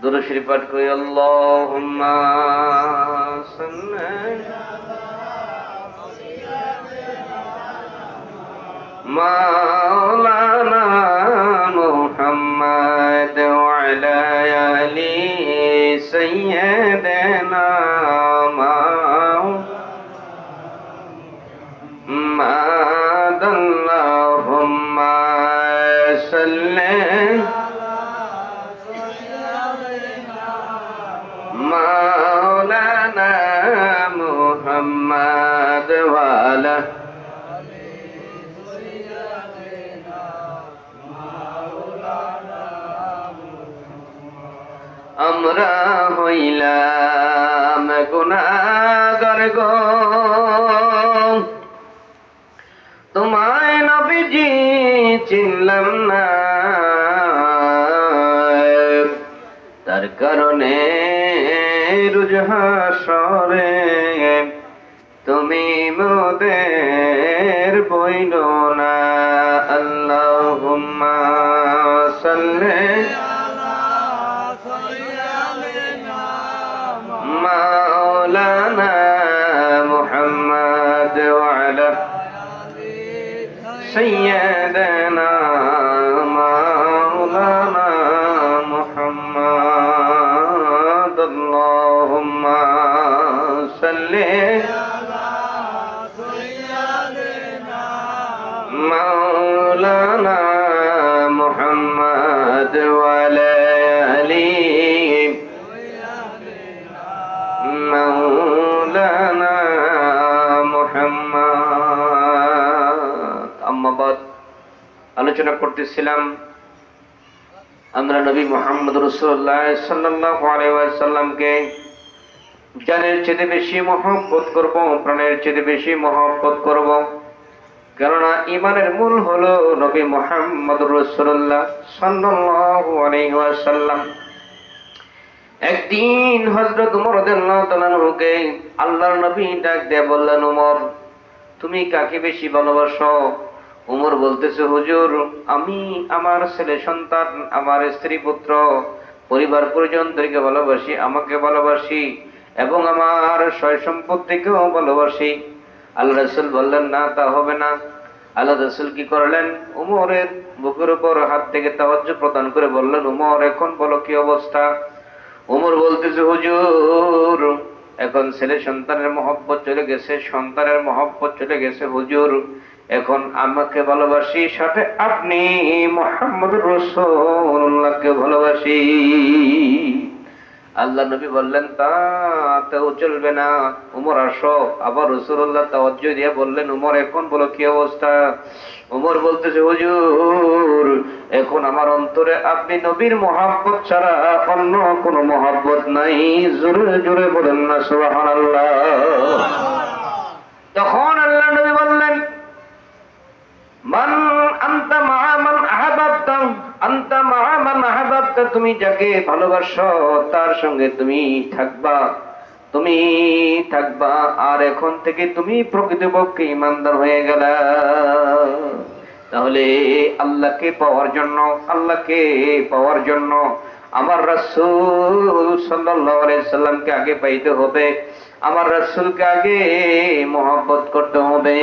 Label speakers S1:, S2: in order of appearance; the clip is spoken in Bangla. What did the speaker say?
S1: দুরুশরী পাঠ করি আল্লাহুম্মা সাল্লি মাওলানা মুহাম্মদ ওয়ালা আলি সাইয়্যিদিনা محمد اللهم صل আলা আমরা হইলাম গুণাগর গো। তোমায় নবীজি চিনলাম না। তার কারণে রুজহা সরে। তুমি মোদের বইনো না আল্লাহুম্মা সাল্লি। মাওলানা মুহাম্মদ ওয়া মাওলানা মোহাম্মদ ওয়ালি মাওলানা মোহাম্মদ। আম্মাবাদ আলোচনা করতেছিলাম। আমরা নবী মোহাম্মদ রসুল্লাহ সাল্লাহ আলাইসাল্লামকে জানের চেয়ে বেশি মহব্বত করব, প্রাণের চেয়ে বেশি মহব্বত করব। কেননা ইমানের মূল হলো নবী মোহাম্মদ রসুল্লাহ সাল্লাহ একদিন হজরত উমর রাদিয়াল্লাহু আল্লাহর নবী ডাক দিয়ে বললেন, উমর, তুমি কাকে বেশি ভালোবাসো? উমর বলতেছে, হুজুর, আমি আমার ছেলে সন্তান, আমার স্ত্রী পুত্র, পরিবার পরিজনদেরকে ভালোবাসি, আমাকে ভালোবাসি এবং আমার সয় সম্পত্তিকেও ভালোবাসি। আল্লাহ রসুল বললেন, না, তা হবে না। আল্লাহ রসুল কি করলেন? উমরের বুকের উপর হাত থেকে তাওয়াজ্জ প্রদান করে বললেন, উমর, এখন বলো কি অবস্থা? উমর বলতেছে, হুজুর, এখন ছেলে সন্তানের মহব্বত চলে গেছে, সন্তানের মহব্বত চলে গেছে, হুজুর, এখন আমাকে ভালোবাসি সাথে আপনি মোহাম্মদ রসুল্লাহকে ভালোবাসি। আল্লাহ নবী বললেন তাতেও চলবে না। উমর আসো। আবার রসুল্লাহ তাওয়াজ্জ দিয়ে বললেন উমর এখন বলো কি অবস্থা? উমর বলতেছে হুজুর এখন আমার অন্তরে আপনি নবীর মহাব্বত ছাড়া অন্য কোনো মহাব্বত নাই। জোরে জোরে বলেন না সুবহানাল্লাহ। তখন আল্লাহ নবী বললেন আহাবাবতা তুমি যাকে ভালোবাসো, তার সঙ্গে তুমি থাকবা। তুমি থাকবা, আর এখন থেকে তুমি প্রকৃতপক্ষে ইমানদার হয়ে গেল। তাহলে আল্লাহকে পাওয়ার জন্য, আল্লাহকে পাওয়ার জন্য আমার রাসূল সাল্লামকে আগে পাইতে হবে। আমার রাসূলকে আগে মহব্বত করতে হবে।